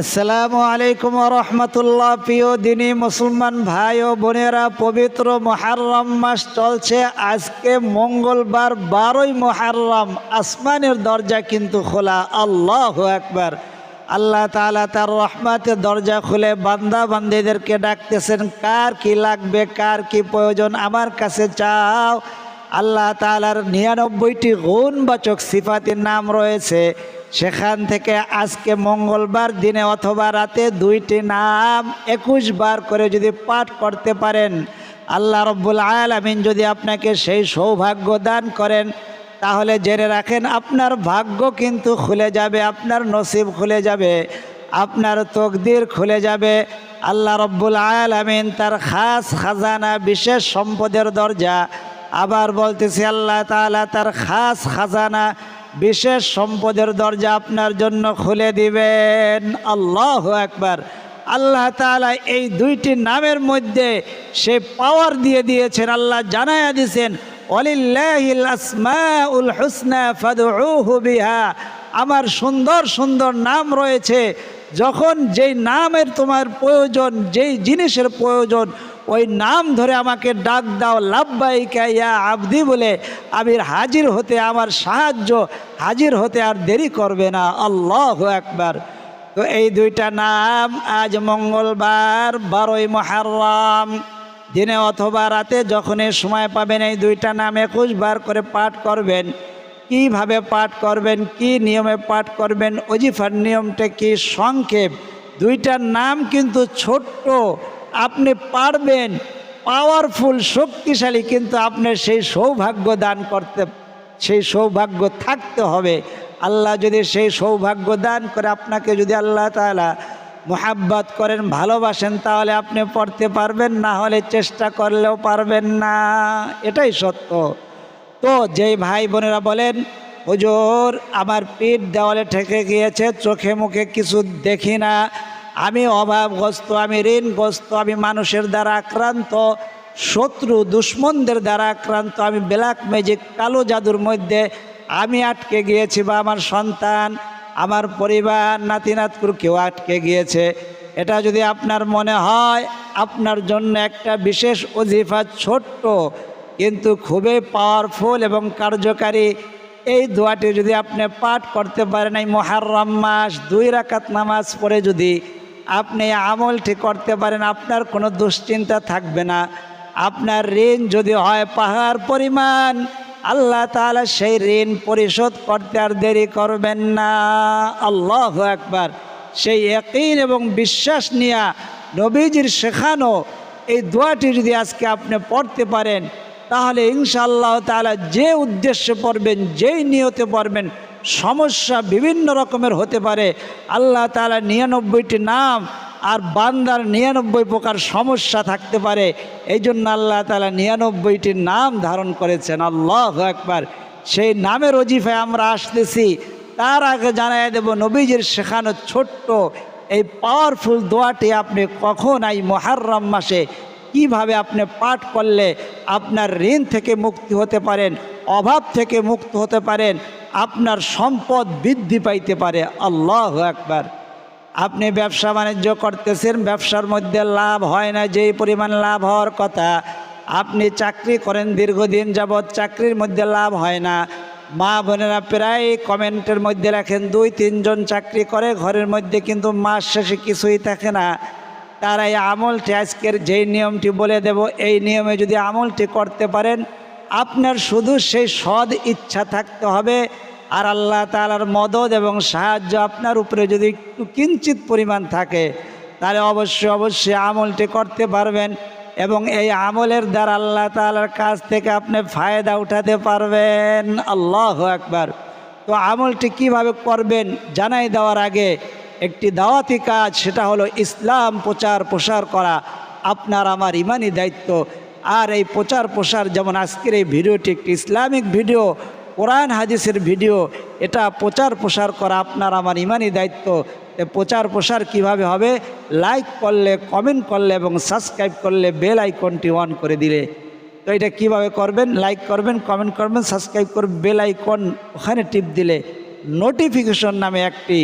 আসসালামু আলাইকুম রহমতুল্লাহ। প্রিয় দিনী মুসলমান ভাই ও বোনেরা, পবিত্র মহারম মাস চলছে। আজকে মঙ্গলবার বারোই মহারম আসমানের দরজা কিন্তু খোলা। আল্লাহ একবার আল্লাহ তাআলা তার রহমাতের দরজা খুলে বান্দা বান্দিদেরকে ডাকতেছেন, কার কি লাগবে, কার কি প্রয়োজন, আমার কাছে চাও। আল্লাহ তাআলার নিরানব্বইটি গুণবাচক সিফাতির নাম রয়েছে। সেখান থেকে আজকে মঙ্গলবার দিনে অথবা রাতে দুইটি নাম একুশ বার করে যদি পাঠ করতে পারেন, আল্লাহ রব্বুল আলামিন যদি আপনাকে সেই সৌভাগ্য দান করেন, তাহলে জেনে রাখেন আপনার ভাগ্য কিন্তু খুলে যাবে, আপনার নসিব খুলে যাবে, আপনার তকদির খুলে যাবে। আল্লাহ রব্বুল আলামিন তার খাস খাজানা বিশেষ সম্পদের দরজা। আবার বলতেছি, আল্লাহ তাআলা তার খাস খাজানা বিশেষ সম্পদের দরজা আপনার জন্য খুলে দিবেন। আল্লাহ একবার আল্লাহ তাআলা এই দুইটি নামের মধ্যে সে পাওয়ার দিয়ে দিয়েছেন, আল্লাহ জানায়া দিয়েছেন বিহা। আমার সুন্দর সুন্দর নাম রয়েছে, যখন যেই নামের তোমার প্রয়োজন, যেই জিনিসের প্রয়োজন ওই নাম ধরে আমাকে ডাক দাও লাভবাইকা ইয়া আবদি বলে আমি হাজির হতে আমার সাহায্য, হাজির হতে আর দেরি করবে না। আল্লাহ একবার তো এই দুইটা নাম আজ মঙ্গলবার, বারোই মহারাম দিনে অথবা রাতে যখনই সময় পাবেন, এই দুইটা নাম একুশ বার করে পাঠ করবেন। কীভাবে পাঠ করবেন, কি নিয়মে পাঠ করবেন, অজিফার নিয়মটা কি সংক্ষেপ? দুইটার নাম কিন্তু ছোট্ট আপনি পারবেন পাওয়ারফুল শক্তিশালী, কিন্তু আপনার সেই সৌভাগ্য দান করতে, সেই সৌভাগ্য থাকতে হবে। আল্লাহ যদি সেই সৌভাগ্য দান করে, আপনাকে যদি আল্লাহ তাআলা মোহাব্বত করেন, ভালোবাসেন, তাহলে আপনি পড়তে পারবেন, না হলে চেষ্টা করলেও পারবেন না। এটাই সত্য। তো যেই ভাই বোনেরা বলেন, হুজুর, আমার পিঠ দেওয়ালে ঠেকে গিয়েছে, চোখে মুখে কিছু দেখি না। আমি অভাবগ্রস্ত, আমি ঋণগ্রস্ত, আমি মানুষের দ্বারা আক্রান্ত, শত্রু দুশ্মনদের দ্বারা আক্রান্ত, আমি ব্ল্যাক ম্যাজিক কালো জাদুর মধ্যে আমি আটকে গিয়েছি বা আমার সন্তান, আমার পরিবার নাতি নাতকুর কেউ আটকে গিয়েছে। এটা যদি আপনার মনে হয়, আপনার জন্য একটা বিশেষ অজিফা ছোট্ট, কিন্তু খুবই পাওয়ারফুল এবং কার্যকারী, এই দোয়াটি যদি আপনি পাঠ করতে পারেন, এই মহারম মাস দুই রাকাত নামাজ পড়ে যদি আপনি আমলটি করতে পারেন, আপনার কোনো দুশ্চিন্তা থাকবে না। আপনার ঋণ যদি হয়, পাহাড় পরিমাণ, আল্লাহ তাআলা সেই ঋণ পরিশোধ করতে আর দেরি করবেন না। আল্লাহ একবার সেই একইন এবং বিশ্বাস নিয়া নবীজির শেখানো এই দোয়াটি যদি আজকে আপনি পড়তে পারেন, তাহলে ইনশাআল্লাহ তাআলা যে উদ্দেশ্যে পড়বেন, যেই নিয়তে পড়বেন সমস্যা বিভিন্ন রকমের হতে পারে। আল্লাহ তালা নিরানব্বইটি নাম আর বান্দার নিরানব্বই প্রকার সমস্যা থাকতে পারে। এই জন্য আল্লাহ তালা নিরানব্বইটি নাম ধারণ করেছেন। আল্লাহ একবার সেই নামের অজিফায় আমরা আসতেছি। তার আগে জানাই দেব, নবীজির শেখানো ছোট্ট এই পাওয়ারফুল দোয়াটি আপনি কখন এই মহারম মাসে কীভাবে আপনি পাঠ করলে আপনার ঋণ থেকে মুক্তি হতে পারেন, অভাব থেকে মুক্ত হতে পারেন আপনার সম্পদ বৃদ্ধি পাইতে পারে। আল্লাহ একবার আপনি ব্যবসা বাণিজ্য করতেছেন, ব্যবসার মধ্যে লাভ হয় না, যেই পরিমাণ লাভ হওয়ার কথা। আপনি চাকরি করেন, দীর্ঘদিন যাবৎ চাকরির মধ্যে লাভ হয় না। মা বোনেরা প্রায় কমেন্টের মধ্যে রাখেন, দুই, তিনজন চাকরি করে, ঘরের মধ্যে কিন্তু মাস শেষে কিছুই থাকে না। তারা এই আমলটি আজকের যেই নিয়মটি বলে দেব, এই নিয়মে যদি আমলটি করতে পারেন আপনার শুধু সেই সদ ইচ্ছা থাকতে হবে, আর আল্লাহ তালার মদত এবং সাহায্য আপনার উপরে যদি একটু কিঞ্চিত পরিমাণ থাকে, তাহলে অবশ্যই অবশ্যই আমলটি করতে পারবেন এবং এই আমলের দ্বারা আল্লাহ তালার কাছ থেকে আপনি ফায়দা উঠাতে পারবেন। আল্লাহ একবার তো আমলটি কীভাবে করবেন জানাই দেওয়ার আগে একটি দাওয়াতি কাজ, সেটা হলো ইসলাম প্রচার প্রসার করা। আপনার আমার ইমানি দায়িত্ব আর এই প্রচার প্রসার যেমন আজকের এই ভিডিওটি একটি ইসলামিক ভিডিও, কোরআন হাদিসের ভিডিও, এটা প্রচার প্রসার করা আপনার আমার ইমানই দায়িত্ব। প্রচার প্রসার কীভাবে হবে? লাইক করলে কমেন্ট করলে এবং সাবস্ক্রাইব করলে বেল আইকনটি অন করে দিলে। তো এটা কীভাবে করবেন? লাইক করবেন কমেন্ট করবেন সাবস্ক্রাইব করবেন বেল আইকন ওখানে টিপ দিলে নোটিফিকেশন নামে একটি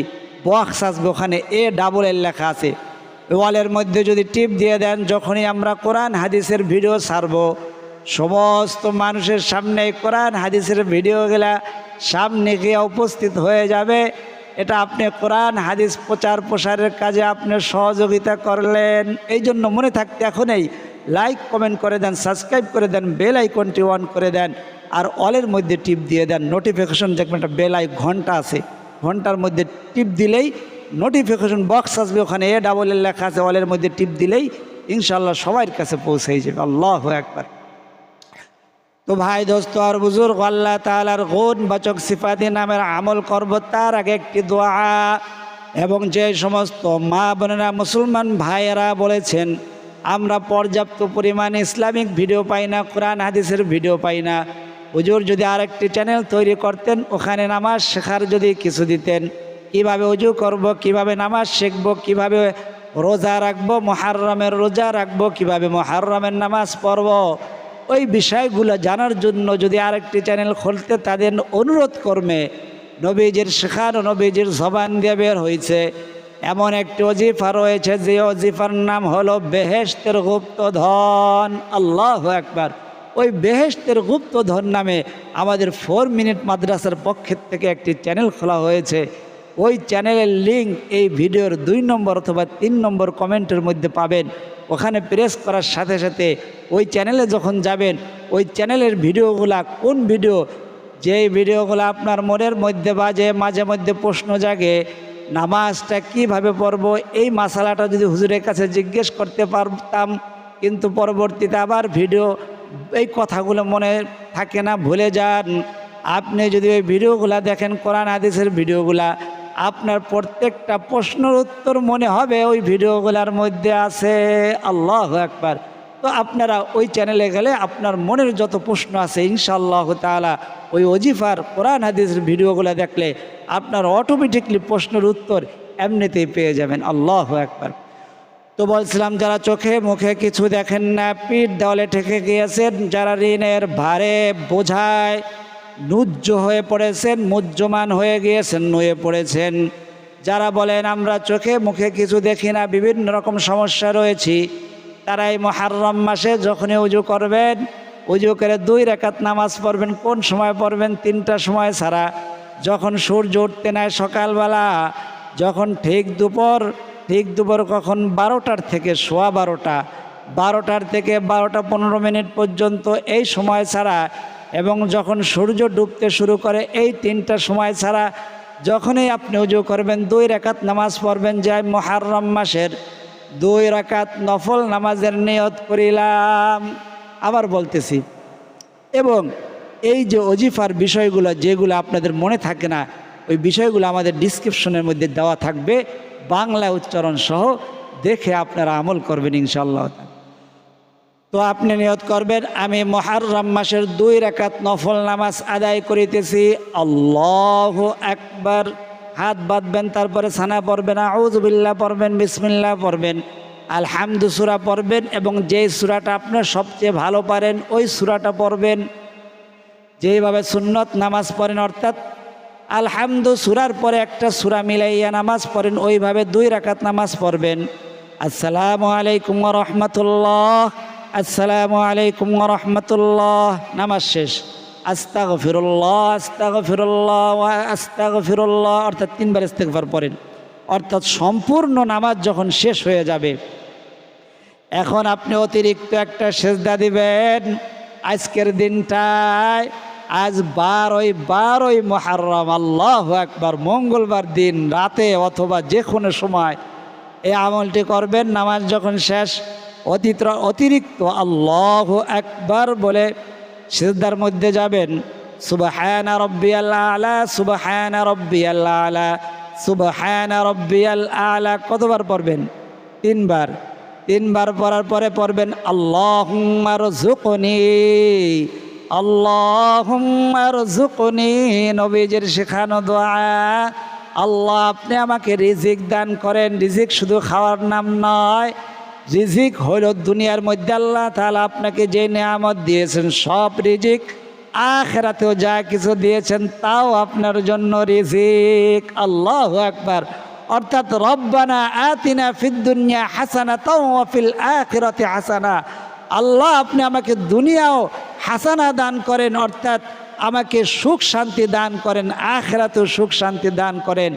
বক্স আসবে, ওখানে এ ডাবল এর লেখা আছে। ওয়ালের মধ্যে যদি টিপ দিয়ে দেন, যখনই আমরা কোরআন হাদিসের ভিডিও ছাড়ব, সমস্ত মানুষের সামনে কোরআন হাদিসের ভিডিওগুলা সামনে গিয়ে উপস্থিত হয়ে যাবে। এটা আপনি কোরআন হাদিস প্রচার প্রসারের কাজে আপনি সহযোগিতা করলেন। এই জন্য মনে থাকতে এখনই লাইক, কমেন্ট করে দেন, সাবস্ক্রাইব করে দেন, বেল আইকনটি অন করে দেন, আর অলের মধ্যে টিপ দিয়ে দেন। নোটিফিকেশন দেখবেন একটা বেল আই ঘণ্টা আছে। ঘণ্টার মধ্যে টিপ দিলেই নোটিফিকেশন বক্স আসবে, ওখানে এ ডাবল এর লেখা আছে অলের মধ্যে টিপ দিলেই ইনশাল্লাহ সবার কাছে পৌঁছেই যাবে। আল্লাহ একবার তো ভাই দোস্ত আর বুজুর্গ, আল্লাহ তালার গুণ, বাচক সিফাতি নামের আমল করব, তার আগে একটি দোয়া। এবং যে সমস্ত মা বোনেরা, মুসলমান ভাইয়েরা বলেছেন, আমরা পর্যাপ্ত পরিমাণ ইসলামিক ভিডিও পাই না, কোরআন, হাদিসের ভিডিও পাই না। হুজুর যদি আরেকটি চ্যানেল তৈরি করতেন, ওখানে নামাজ শেখার যদি কিছু দিতেন কীভাবে উজু করব, কীভাবে নামাজ শিখব, কীভাবে রোজা রাখব মহারমের রোজা রাখব, কীভাবে মহারমের নামাজ পড়ব, ওই বিষয়গুলো জানার জন্য যদি আরেকটি চ্যানেল খুলতে তাদের অনুরোধ কর্মে নবীজির শেখানো, নবীজির জবান দিয়ে বের হয়েছে। এমন একটি অজিফা রয়েছে, যে অজিফার নাম হলো বেহেস্তের গুপ্ত ধন আল্লাহ একবার ওই বেহেস্তের গুপ্ত ধন নামে আমাদের ফোর মিনিট মাদ্রাসার পক্ষের থেকে একটি চ্যানেল খোলা হয়েছে। ওই চ্যানেলের লিঙ্ক এই ভিডিওর দুই নম্বর অথবা তিন নম্বর কমেন্টের মধ্যে পাবেন। ওখানে প্রেস করার সাথে সাথে ওই চ্যানেলে যখন যাবেন, ওই চ্যানেলের ভিডিওগুলা, কোন ভিডিও? যেই ভিডিওগুলো আপনার মনের মধ্যে বাজে, মাঝে মধ্যে প্রশ্ন জাগে, নামাজটা কীভাবে পড়ব? এই মশালাটা যদি হুজুরের কাছে জিজ্ঞেস করতে পারতাম, কিন্তু পরবর্তীতে আবার ভিডিও, এই কথাগুলো মনে থাকে না, ভুলে যান। আপনি যদি ওই ভিডিওগুলা দেখেন, কোরআন, হাদিসের ভিডিওগুলা আপনার প্রত্যেকটা প্রশ্নের উত্তর মনে হবে, ওই ভিডিওগুলোর মধ্যে আছে। আল্লাহ একবার তো আপনারা ওই চ্যানেলে গেলে আপনার মনের যত প্রশ্ন আছে, ইনশাআল্লাহ তালা ওই অজিফার কোরআন হাদিসের ভিডিওগুলো দেখলে আপনার অটোমেটিকলি প্রশ্নের উত্তর এমনিতেই পেয়ে যাবেন। আল্লাহ একবার তো বলছিলাম, যারা চোখে মুখে কিছু দেখেন না, পিঠ দেওয়ালে ঠেকে গিয়েছেন, যারা ঋণের ভারে বোঝায় নুজ্জ হয়ে পড়েছেন, মুজ্জমান হয়ে গিয়েছেন, নুয়ে পড়েছেন। যারা বলেন, আমরা চোখে মুখে কিছু দেখি না, বিভিন্ন রকম সমস্যা রয়েছি। তারা এই মহারম মাসে যখনই উজু করবেন, উজু করে দুই রেখাত নামাজ পড়বেন, কোন সময় পড়বেন? তিনটা সময় ছাড়া। যখন সূর্য উঠতে নেয় সকালবেলা, যখন ঠিক দুপুর ঠিক দুপুর কখন বারোটার থেকে, সোয়া বারোটা, বারোটার থেকে বারোটা পনেরো মিনিট পর্যন্ত এই সময় ছাড়া এবং যখন সূর্য ডুবতে শুরু করে, এই তিনটা সময় ছাড়া যখনই আপনি উজু করবেন, দুই রেখাত নামাজ পড়বেন যে মহারম মাসের, দুই রাকাত নফল নামাজের নিয়ত করিলাম। আবার বলতেছি, এবং এই যে অজিফার বিষয়গুলো যেগুলো আপনাদের মনে থাকে না, ওই বিষয়গুলো আমাদের ডিসক্রিপশনের মধ্যে দেওয়া থাকবে। বাংলা উচ্চারণ সহ দেখে আপনারা আমল করবেন ইনশাল্লাহ তো আপনি নিয়ত করবেন, আমি মহারম মাসের দুই রেখাত নফল নামাজ আদায় করিতেছি। আল্লাহ একবার হাত বাঁধবেন, তারপরে সানা পড়বেন আউজবিল্লা পড়বেন বিসমিল্লা পড়বেন। আলহামদু সুরা পড়বেন এবং যেই সুরাটা আপনার সবচেয়ে ভালো পারেন, ওই সুরাটা পড়বেন। যেইভাবে সুন্নত নামাজ পড়েন, অর্থাৎ আলহামদু সুরার পরে একটা সুরা মিলাইয়া নামাজ পড়েন, ওইভাবে দুই রাকাত নামাজ পড়বেন। আসসালামু আলাইকুম রহমতুল্লাহ। আসসালামু আলাইকুম রহমতুল্লাহ। নামাজ শেষ। আস্তাগ ফিরুল্লাহ আস্তাগ ফিরুল্লাহ আস্তাগ ফিরুল্লাহ অর্থাৎ তিনবার ইস্তেকবার পড়েন। অর্থাৎ সম্পূর্ণ নামাজ যখন শেষ হয়ে যাবে, এখন আপনি অতিরিক্ত একটা সেজদা দিবেন। আজকের দিনটায় আজ বারোই বারোই মহারম আল্লাহ একবার মঙ্গলবার দিন রাতে অথবা যে কোনো সময় এই আমলটি করবেন। নামাজ যখন শেষ অতীত অতিরিক্ত আল্লাহ একবার বলে সিদ্ধার মধ্যে যাবেন, সুবহানা রব্বি আলা, সুবহানা রব্বি আল্লাহ আলা, সুবহানা রব্বি আলা কতবার পড়বেন? তিনবার। তিনবার পড়ার পরে পড়বেন আল্লাহ জুকনি আল্লাহ জুকনি নবীজের শেখানো দোয়া। আল্লাহ, আপনি আমাকে রিজিক দান করেন। রিজিক শুধু খাওয়ার নাম নয় রিজিক হইল দুনিয়ার মধ্যে আল্লাহ তাহলে আপনাকে যে নিয়ামত দিয়েছেন, সব রিজিক। আখেরাতেও যা কিছু দিয়েছেন, তাও আপনার জন্য রিজিক। আল্লাহ একবার অর্থাৎ রব্বানা আতিনা ফিদ্দুনিয়া হাসানা তাও তফিল আখিরাতে হাসানা। আল্লাহ আপনি আমাকে দুনিয়াও হাসানা দান করেন, অর্থাৎ আমাকে সুখ শান্তি দান করেন, আখেরাতেও সুখ শান্তি দান করেন।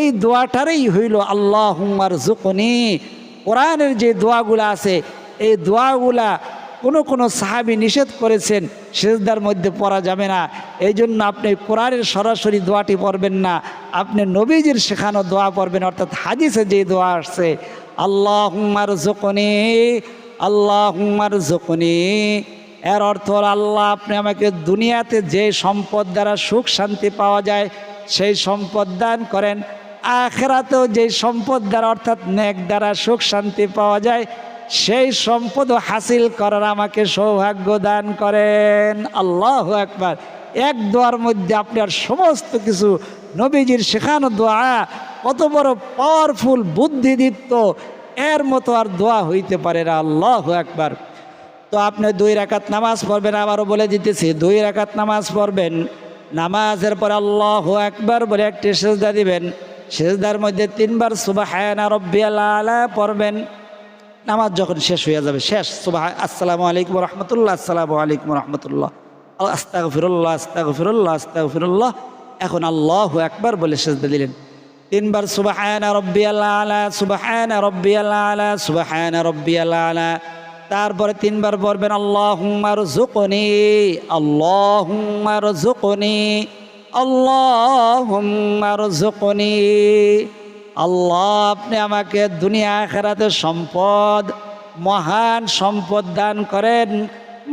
এই দোয়াটারই হইল আল্লাহ হুমার জুকনি কোরআনের যে দোয়াগুলো আছে, এই দোয়াগুলা কোনো কোনো সাহাবি নিষেধ করেছেন, সেজদার মধ্যে পড়া যাবে না। এই জন্য আপনি কোরআনের সরাসরি দোয়াটি পড়বেন না। আপনি নবীজির শেখানো দোয়া পড়বেন, অর্থাৎ হাদিসে যে দোয়া আসছে আল্লাহ হুমার জোকনি আল্লাহ হুমার জোকনি এর অর্থ আল্লাহ, আপনি আমাকে দুনিয়াতে যে সম্পদ দ্বারা সুখ শান্তি পাওয়া যায়, সেই সম্পদ দান করেন। আখেরাতেও যে সম্পদ দ্বারা, অর্থাৎ নেক দ্বারা সুখ শান্তি পাওয়া যায়, সেই সম্পদ হাসিল করার আমাকে সৌভাগ্য দান করেন। আল্লাহ একবার এক দোয়ার মধ্যে আপনার সমস্ত কিছু নবীজির শেখানো দোয়া, কত বড় পাওয়ারফুল বুদ্ধিদীপ্ত, এর মতো আর দোয়া হইতে পারে না। আল্লাহ একবার তো আপনি দুই রাকাত নামাজ পড়বেন, আবারও বলে দিতেছি, দুই রাকাত নামাজ পড়বেন, নামাজের পর আল্লাহ একবার বলে একটি সেজদা দিবেন। সেজদার মধ্যে তিনবার সুবাহায়না রব্বিয়াল আলা পড়বেন। নামাজ যখন শেষ হয়ে যাবে, শেষ। সুবাহ আসসালামু আলাইকুম রহমতুল্লাহ, আসসালামু আলাইকুম রহমতুল্লাহ। আস্তাগ ফিরুল্লাহ আস্তাগ ফিরুল্লাহ আস্তাগ ফিরুল্লাহ এখন আল্লাহ একবার বলে সেজদা দিলেন। তিনবার সুবাহায়না রব্বিয়াল আলা সুবাহায়না রব্বিয়াল আলা সুবাহায়না রব্বিয়াল আলা। তারপরে তিনবার পড়বেন আল্লাহ হুম্মার জুকনি আল্লাহ হুম্মার জুকনি আল্লাহ হুম্মার জুকনি আল্লাহ, আপনি আমাকে দুনিয়া খেরাতে সম্পদ, মহান সম্পদ দান করেন।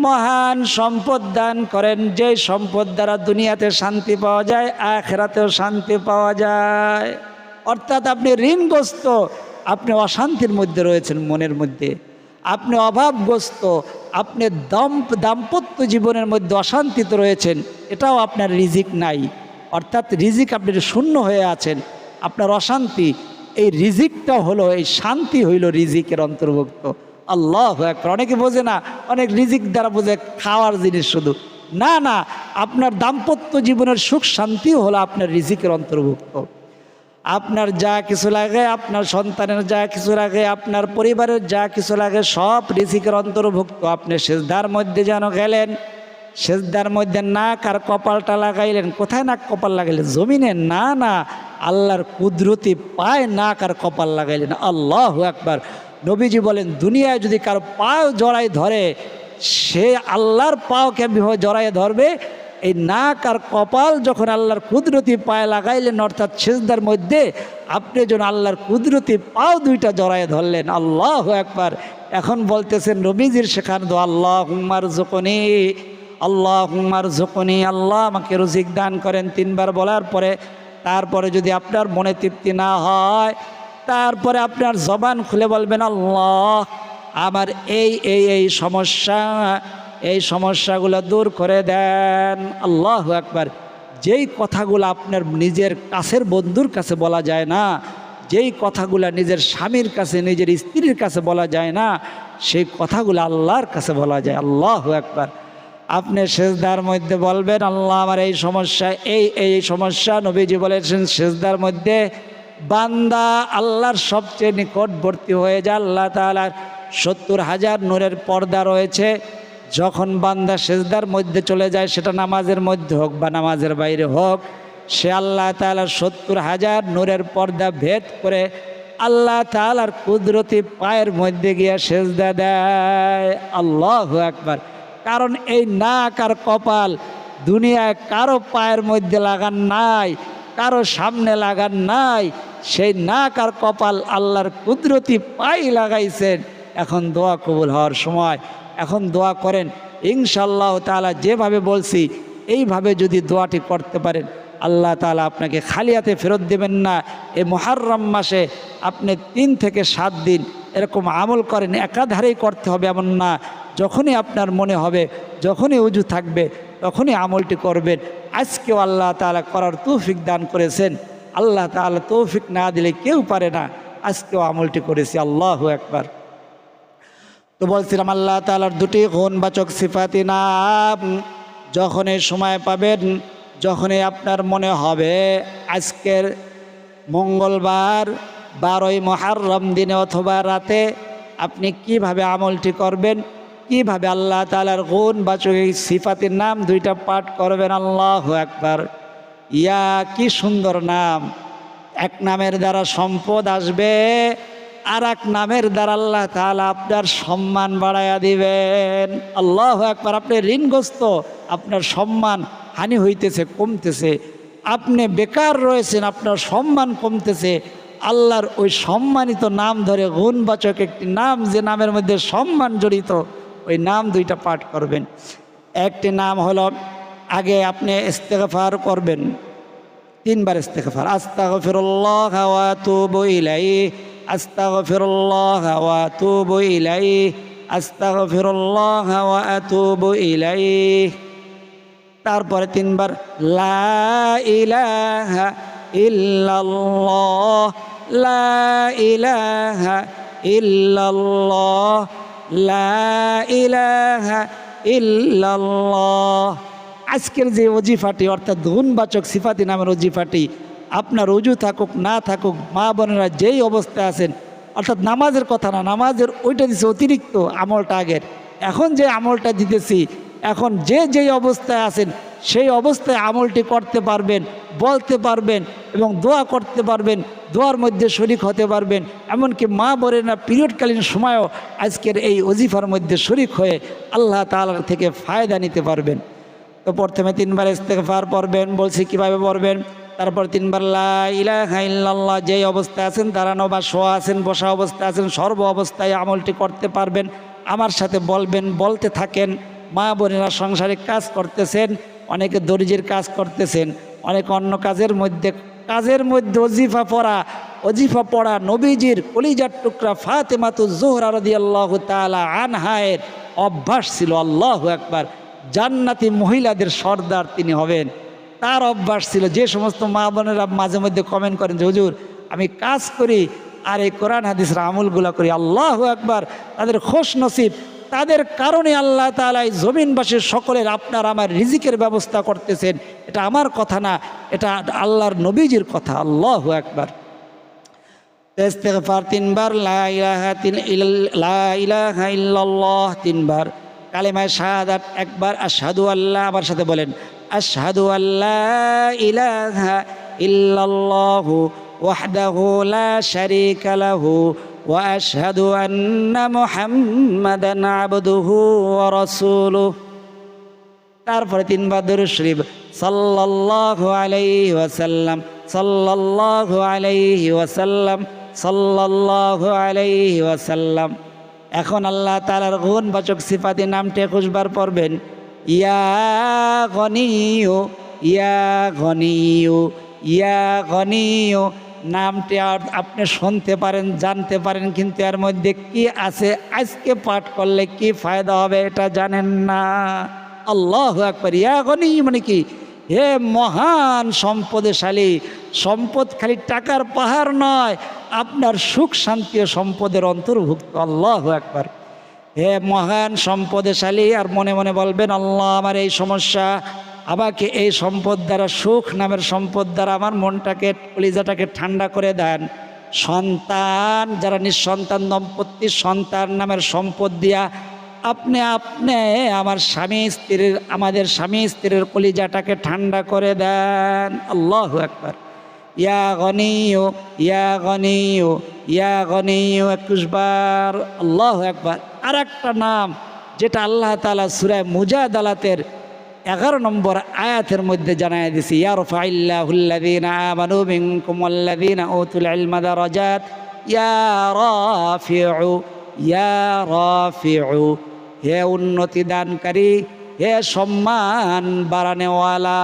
মহান সম্পদ দান করেন যে সম্পদ দ্বারা দুনিয়াতে শান্তি পাওয়া যায়, আখেরাতেও শান্তি পাওয়া যায়। অর্থাৎ আপনি ঋণগ্রস্ত, আপনি অশান্তির মধ্যে রয়েছেন মনের মধ্যে। আপনি অভাবগ্রস্ত, আপনি দম দাম্পত্য জীবনের মধ্যে অশান্তিতে রয়েছেন, এটাও আপনার রিজিক নাই। অর্থাৎ রিজিক আপনি শূন্য হয়ে আছেন, আপনার অশান্তি, এই রিজিকটা হলো, এই শান্তি হইল রিজিকের অন্তর্ভুক্ত। আল্লাহ অনেকে বোঝে না, অনেক রিজিক দ্বারা বোঝে খাওয়ার জিনিস শুধু। না না, আপনার দাম্পত্য জীবনের সুখ শান্তিও হলো আপনার রিজিকের অন্তর্ভুক্ত। আপনার যা কিছু লাগে, আপনার সন্তানের যা কিছু লাগে, আপনার পরিবারের যা কিছু লাগে, সব রিজিকের অন্তর্ভুক্ত। আপনি সেজদার মধ্যে যেন গেলেন, সেজদার মধ্যে নাক আর কপালটা লাগাইলেন, কোথায় নাক কপাল লাগাইলেন? জমিনে? না না। আল্লাহর কুদরতি পায় নাক আর কপাল লাগাইলেন। আল্লাহ একবার নবীজি বলেন, দুনিয়ায় যদি কারও পাও জড়াই ধরে, সে আল্লাহর পাও কেমনিভাবে জড়াই ধরবে এই নাক আর কপাল যখন আল্লাহর কুদরতি পায়ে লাগাইলেন, অর্থাৎ সেজদার মধ্যে, আপনি যখন আল্লাহর কুদরতি পাও দুইটা জড়ায় ধরলেন, আল্লাহ একবার এখন বলতেছেন রবিজির শেখানো দো আল্লাহ হুমার জোকনি আল্লাহ হুমার জোকনি আল্লাহ আমাকে রুজিক দান করেন তিনবার বলার পরে, তারপরে যদি আপনার মনে তৃপ্তি না হয়, তারপরে আপনার জবান খুলে বলবেন, আল্লাহ, আমার এই এই এই সমস্যা এই সমস্যাগুলো দূর করে দেন। আল্লাহ একবার যেই কথাগুলো আপনার নিজের কাছের বন্ধুর কাছে বলা যায় না, যেই কথাগুলো নিজের স্বামীর কাছে, নিজের স্ত্রীর কাছে বলা যায় না, সেই কথাগুলো আল্লাহর কাছে বলা যায়। আল্লাহ একবার আপনি সেজদার মধ্যে বলবেন, আল্লাহ, আমার এই সমস্যা, এই এই সমস্যা। নবীজি বলেছেন সেজদার মধ্যে বান্দা আল্লাহর সবচেয়ে নিকটবর্তী হয়ে যায়। আল্লাহ তালার সত্তর হাজার নূরের পর্দা রয়েছে। যখন বান্দা সেজদার মধ্যে চলে যায়, সেটা নামাজের মধ্যে হোক বা নামাজের বাইরে হোক, সে আল্লাহ তালার সত্তর হাজার নূরের পর্দা ভেদ করে আল্লাহ তালার কুদরতি পায়ের মধ্যে গিয়ে সেজদা দেয়। আল্লাহ একবার কারণ এই নাক আর কপাল দুনিয়ায় কারও পায়ের মধ্যে লাগান নাই, কারও সামনে লাগান নাই। সেই নাক আর কপাল আল্লাহর কুদরতি পাই লাগাইছেন। এখন দোয়া কবুল হওয়ার সময় এখন দোয়া করেন। ইনশাল্লাহ তালা যেভাবে বলছি, এইভাবে যদি দোয়াটি করতে পারেন, আল্লাহ তালা আপনাকে খালিয়াতে ফেরত দেবেন না। এ মহারম মাসে আপনি তিন থেকে সাত দিন এরকম আমল করেন, একাধারেই করতে হবে এমন না। যখনই আপনার মনে হবে, যখনই উজু থাকবে, তখনই আমলটি করবেন। আজকেও আল্লাহ তালা করার তৌফিক দান করেছেন। আল্লাহ তালা তৌফিক না দিলে কেউ পারে না। আজকেও আমলটি করেছি। আল্লাহ একবার তো বলছিলাম, আল্লাহ তালার দুটি বাচক সিফাতি নাম যখনই সময় পাবেন, যখনই আপনার মনে হবে, আজকের মঙ্গলবার বারোই মহারম দিনে অথবা রাতে আপনি কীভাবে আমলটি করবেন, কীভাবে আল্লাহ তালার গুণ বাচক এই সিফাতির নাম দুইটা পাঠ করবেন, আল্লাহ একবার ইয়া, কি সুন্দর নাম। এক নামের দ্বারা সম্পদ আসবে আর এক নামের দ্বারা আল্লাহ তাহলে আপনার সম্মান বাড়াইয়া দিবেন। আল্লাহ একবার আপনি ঋণগ্রস্ত, আপনার সম্মান হানি হইতেছে, কমতেছে। আপনি বেকার রয়েছেন, আপনার সম্মান কমতেছে। আল্লাহর ওই সম্মানিত নাম ধরে গুণবাচক একটি নাম, যে নামের মধ্যে সম্মান জড়িত, ওই নাম দুইটা পাঠ করবেন। একটি নাম হলো, আগে আপনি ইস্তেগফার করবেন। তিনবার ওয়া আতুবু ইলাইহি। আস্তাগফিরুল্লাহ ওয়া আতুবু ইলাইহি, আস্তাগফিরুল্লাহ ওয়া আতুবু ইলাইহি। তারপরে তিনবার, লা ইলাহা ইল্লাল্লাহ, লা ইলাহা ইল্লাল্লাহ, লা ইলাহা ইল্লাল্লাহ। আজকের যে অজিফাটি অর্থাৎ ধুনবাচক সিফাতি নামের অজিফাটি আপনার অজু থাকুক, না থাকুক, মা বোনেরা যেই অবস্থায় আছেন, অর্থাৎ নামাজের কথা না, নামাজের ওইটা দিচ্ছে অতিরিক্ত আমলটা আগের। এখন যে আমলটা দিতেছি, এখন যে যেই অবস্থায় আছেন, সেই অবস্থায় আমলটি করতে পারবেন, বলতে পারবেন এবং দোয়া করতে পারবেন, দোয়ার মধ্যে শরিক হতে পারবেন। এমনকি মা বোনেরা পিরিয়ডকালীন সময়ও আজকের এই অজিফার মধ্যে শরিক হয়ে আল্লাহ তালার থেকে ফায়দা নিতে পারবেন। তো প্রথমে তিনবার ইস্তেগফার পড়বেন, বলছি কীভাবে পড়বেন? তারপর তিনবার, লা ইলাহা ইল্লাল্লাহ যেই অবস্থায় আছেন, দাঁড়ানো বা শোয়া আছেন, বসা অবস্থায় আছেন, সর্ব অবস্থায় আমলটি করতে পারবেন। আমার সাথে বলবেন, বলতে থাকেন। মা বোনেরা সংসারিক কাজ করতেছেন, অনেকে দর্জির কাজ করতেছেন, অনেক অন্য কাজের মধ্যে কাজের মধ্যে অজিফা পড়া অজিফা পড়া নবীজির কলিজার টুকরা ফাতেমাতু জোহরা রদি আল্লাহ তালা আনহায়ের অভ্যাস ছিল, আল্লাহ একবার জান্নাতি মহিলাদের সর্দার তিনি হবেন। তার অভ্যাস ছিল, যে সমস্ত মা বোনেরা মাঝে মধ্যে কমেন্ট করেন যে, হুজুর, আমি কাজ করি আর এই কোরআন হাদিসের আমলগুলা করি, আল্লাহ একবার তাদের খোশ নসিব, তাদের কারণে আল্লাহ তালা এই জমিনবাসীর সকলের আপনার আমার রিজিকের ব্যবস্থা করতেছেন। এটা আমার কথা না, এটা আল্লাহর নবীজির কথা, আল্লাহ একবার ইস্তেগফার তিনবার ইল্লাল্লাহ তিনবার। কালেমায় শাহাদাত একবার, আশহাদু আল্লাহ, আমার সাথে বলেন আশহাদু আল্লাহ ইলাহা ইল্লাল্লাহু ওয়াহদাহু লা শারীকা লাহু ওয়া আশহাদু আন্না মুহাম্মাদান আবদুহু ওয়া রাসূলুহু। তারপরে তিনবার দরুদ শরীফ, সাল্লাল্লাহু আলাইহি ওয়াসাল্লাম, সাল্লাল্লাহু আলাইহি ওয়াসাল্লাম, সাল্লাল্লাহু আলাইহি ওয়াসাল্লাম। এখন আল্লাহ তাআলার গুণবাচক সিফাতি নামটি একুশবার পড়বেন। ইয়া গনিয়ু ইয়া গনিয়ু ইয়া গনিয়ু। নামটি আপনি শুনতে পারেন, জানতে পারেন, কিন্তু এর মধ্যে কি আছে, আজকে পাঠ করলে কি ফায়দা হবে এটা জানেন না। আল্লাহ একবার ইয়া গনি মানে কি? হে মহান সম্পদশালী, সম্পদ খালি টাকার পাহাড় নয়, আপনার সুখ শান্তি সম্পদের অন্তর্ভুক্ত, আল্লাহ একবার হে মহান সম্পদেশালী, আর মনে মনে বলবেন, আল্লাহ আমার এই সমস্যা, আমাকে এই সম্পদ দ্বারা, সুখ নামের সম্পদ দ্বারা আমার মনটাকে, কলিজাটাকে ঠান্ডা করে দেন। সন্তান, যারা নিঃসন্তান দম্পতির সন্তান নামের সম্পদ দিয়া, আপনি আপনি আমার স্বামী স্ত্রীর, আমাদের স্বামী স্ত্রীর কলিজাটাকে ঠান্ডা করে দেন। আল্লাহ একবার ইয়া গনিও ইয়া গনিও ইয়া গনিও একুশ বার। আল্লাহ একবার। আর একটা নাম যেটা আল্লাহ তালা সুরায় মুজাদালাতের এগারো নম্বর আয়াতের মধ্যে জানাই দিছি ইয়ার ফাইল্লাহুল্লাদিন আমানু মিনকুম আল্লাদিন উতুল ইলমা দারাজাত, ইয়া রাফিউ ইয়া রাফিউ। হে উন্নতি দানকারী, হে সম্মান বাড়ানেওয়ালা।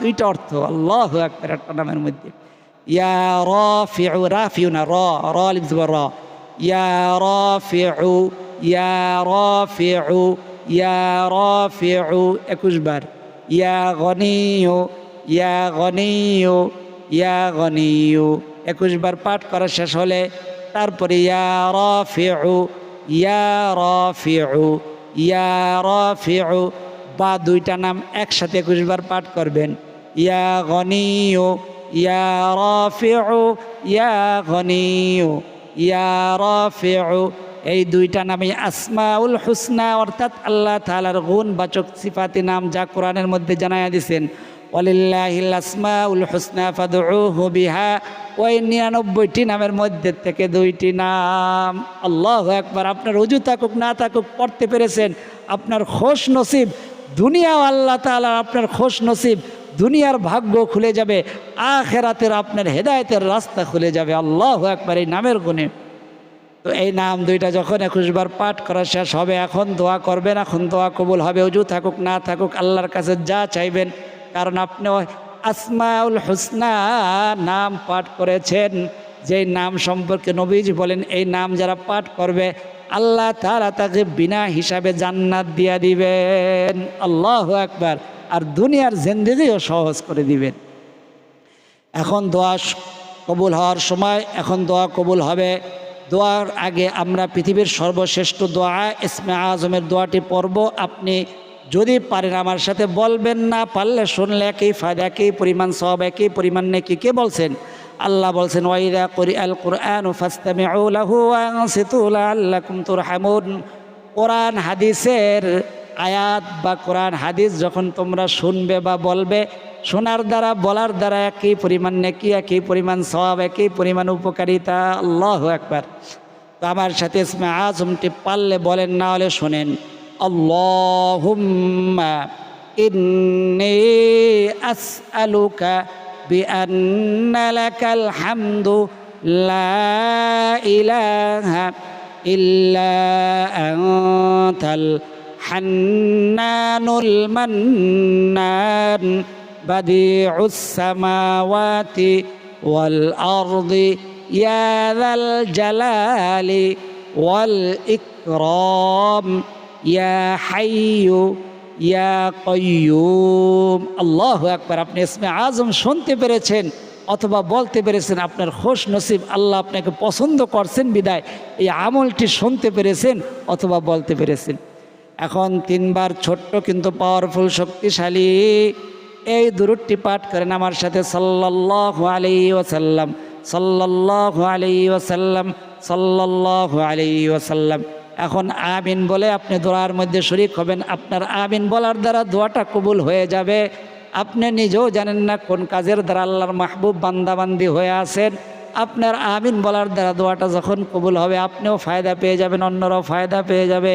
দুইটা অর্থ, আল্লাহ একবার একটা নামের মধ্যে। ইয়া রাফিউ রাফিউ না র র লিখতে র ইয়া রাফিউ ইয়া রাফিউ ইয়া রাফিউ একুশ বার ইয়া গনিও ইয়া গনিও ইয়া গনিও একুশ পাঠ করা শেষ হলে তারপরে ইয়া রাফিউ ইয়া রাফিউ ইয়া রাফিউ বা দুইটা নাম একসাথে একুশ বার পাঠ করবেন ইয়া গনিও ইয়া রাফিউ, ইয়া গনিউ ইয়া রাফিউ। এই দুইটা নামই আসমাউল হুসনা, অর্থাৎ আল্লাহ তাআলার গুণ বাচক সিফাতি নাম যা কোরআনের মধ্যে জানায়া দিছেন। ওয়ালিল্লাহিল আসমাউল হুসনা ফাদউহু বিহা, ওই নিরানব্বইটি নামের মধ্যে থেকে দুইটি নাম। আল্লাহ একবার আপনার উজু থাকুক, না থাকুক, পড়তে পেরেছেন। আপনার খোশ নসিব, দুনিয়াও আল্লাহ তাআলা আপনার খোশ নসিব। দুনিয়ার ভাগ্য খুলে যাবে, আখেরাতের আপনার হেদায়েতের রাস্তা খুলে যাবে। আল্লাহ একবার এই নামের গুণে। তো এই নাম দুইটা যখন একুশবার পাঠ করা শেষ হবে, এখন দোয়া করবেন, এখন দোয়া কবুল হবে। উজু থাকুক, না থাকুক, আল্লাহর কাছে যা চাইবেন। কারণ আপনি আসমাউল হুসনা নাম পাঠ করেছেন। যেই নাম সম্পর্কে নবীজ বলেন, এই নাম যারা পাঠ করবে, আল্লাহ তারা তাকে বিনা হিসাবে জান্নাত দিয়া দিবেন। আল্লাহ একবার আর দুনিয়ার জেন্দিগিও সহজ করে দিবেন। এখন দোয়া কবুল হওয়ার সময় এখন দোয়া কবুল হবে। দোয়ার আগে আমরা পৃথিবীর সর্বশ্রেষ্ঠ দোয়া, ইসমে আজমের দোয়াটি পড়ব। আপনি যদি পারেন আমার সাথে বলবেন না, পারলে শুনলে একই ফায়দা, একই পরিমাণ সব একই পরিমাণ নেকি। কে বলছেন? আল্লাহ বলছেন ওয়াইদা করি আল কোরআন কোরআন, হাদিসের আয়াত বা কোরআন, হাদিস যখন তোমরা শুনবে বা বলবে, শোনার দ্বারা, বলার দ্বারা একই পরিমাণ নেকি, একই পরিমাণ সব একই পরিমাণ উপকারিতা। আল্লাহ একবার তো আমার সাথে ইসমে আজমটি পারলে বলেন, না হলে শোনেন। আল্লাহুম্মা ইন্নি হামদু লা ইলাহা ইল্লা আনতাল হান্নানুল মান্নান, বাদিউস সামাওয়াতি ওয়াল আরদি, ইয়া যাল জালালি ওয়াল ইকরাম, ইয়া হাইয়ু, ইয়া কয়ুম আল্লাহ একবার আপনি ইসমে আজম শুনতে পেরেছেন অথবা বলতে পেরেছেন, আপনার খোশ নসিব, আল্লাহ আপনাকে পছন্দ করছেন বিদায়। এই আমলটি শুনতে পেরেছেন অথবা বলতে পেরেছেন। এখন তিনবার ছোট্ট কিন্তু পাওয়ারফুল শক্তিশালী এই দুরুটটি পাঠ করেন আমার সাথে সাল্লাল্লাহু আলাইহি ওয়াসাল্লাম। সাল্লাল্লাহু আলাইহি ওয়াসাল্লাম, সাল্লাল্লাহু আলাইহি ওয়াসাল্লাম। এখন আমিন বলে আপনি দোয়ার মধ্যে শরিক হবেন। আপনার আমিন বলার দ্বারা দোয়াটা কবুল হয়ে যাবে। আপনি নিজেও জানেন না কোন কাজের দ্বারা আল্লাহর মাহবুব বান্দাবান্দি হয়ে আছেন। আপনার আমিন বলার দ্বারা দোয়াটা যখন কবুল হবে, আপনিও ফায়দা পেয়ে যাবেন, অন্যরাও ফায়দা পেয়ে যাবে।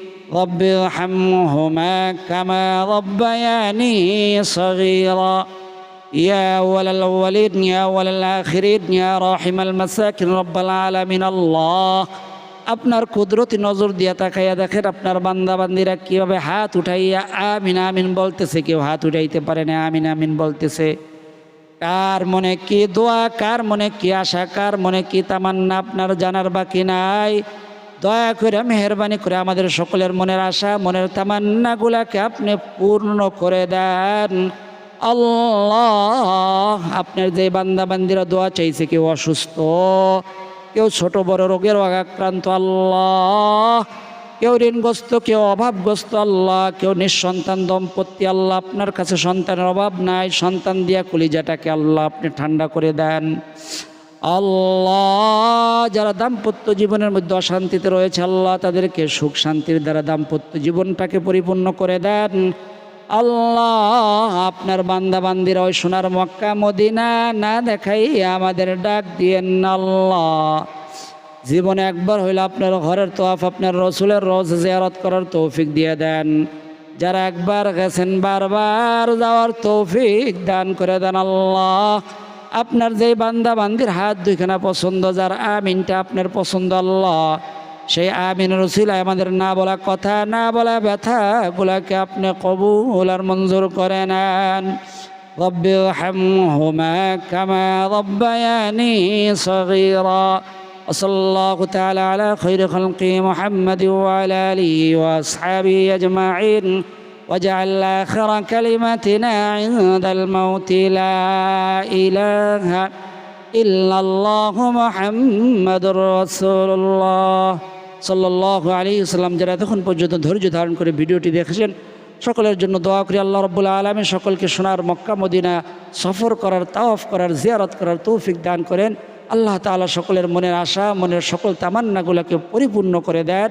رب ارحمهما كما ربياني صغيرا يا أول الأولين يا أول الآخرين يا راحم المساكن رب العالمين الله আপনার কুদরতি নজর দিয়া তাকাইয়া দেখেন আপনার বান্দা বান্দিরা কীভাবে হাত উঠাইয়া আমিন আমিন বলতেছে কেউ হাত উঠাইতে পারে না আমিন আমিন বলতেছে কার মনে কি দোয়া কার মনে কি আশা কার মনে কি তামান্না আপনার জানার বাকি নাই দয়া করে মেহরবানি করে আমাদের সকলের মনের আশা, মনের তামান্নাগুলাকে আপনি পূর্ণ করে দেন। আল্লাহ, আপনার যে বান্দা বান্দিরা দোয়া চাইছে, কেউ অসুস্থ, কেউ ছোট বড় রোগের আক্রান্ত, আল্লাহ। কেউ ঋণগ্রস্ত, কেউ অভাবগ্রস্ত, আল্লাহ। কেউ নিঃসন্তান দম্পতি, আল্লাহ। আপনার কাছে সন্তানের অভাব নাই, সন্তান দিয়া কলিজাটাকে আল্লাহ আপনি ঠান্ডা করে দেন। আল্লাহ, যারা দাম্পত্য জীবনের মধ্যে অশান্তিতে রয়েছে, আল্লাহ তাদেরকে সুখ শান্তির দ্বারা দাম্পত্য জীবনটাকে পরিপূর্ণ করে দেন। আল্লাহ, আপনার বান্দা বান্দিরা ওই সোনার মক্কা, মদিনা না দেখাই আমাদের ডাক দিয়েন আল্লাহ। জীবনে একবার হইলে আপনার ঘরের তোয়াফ, আপনার রসুলের রোজ জিয়ারত করার তৌফিক দিয়ে দেন। যারা একবার গেছেন, বারবার যাওয়ার তৌফিক দান করে দেন আল্লাহ। আপনার যে বান্দা বান্দির হাত দুইখানা পছন্দ যার আমিনটা আপনার পছন্দ আল্লাহ সেই আমিন রসিলায় আমাদের না বলা কথা না বলা ব্যথাগুলাকে আপনি কবুল আর মঞ্জুর করে নেন رب ارحمهما كما ربياني صغيرا وصلى الله تعالى على خير خلق محمد وعلى آله وأصحابه أجمعين واجعل آخر كلمتنا عند الموت لا إله إلا الله محمد رسول الله সাল্লাহ আলী ইসলাম যারা এতক্ষণ পর্যন্ত ধৈর্য ধারণ করে ভিডিওটি দেখেছেন সকলের জন্য দোয়া করি আল্লাহ রব্বুল্লা আলমী সকলকে সোনার মক্কা মদিনা সফর করার তাওয়াফ করার জিয়ারত করার তৌফিক দান করেন আল্লাহ তাআলা সকলের মনের আশা মনের সকল তামান্নাগুলোকে পরিপূর্ণ করে দেন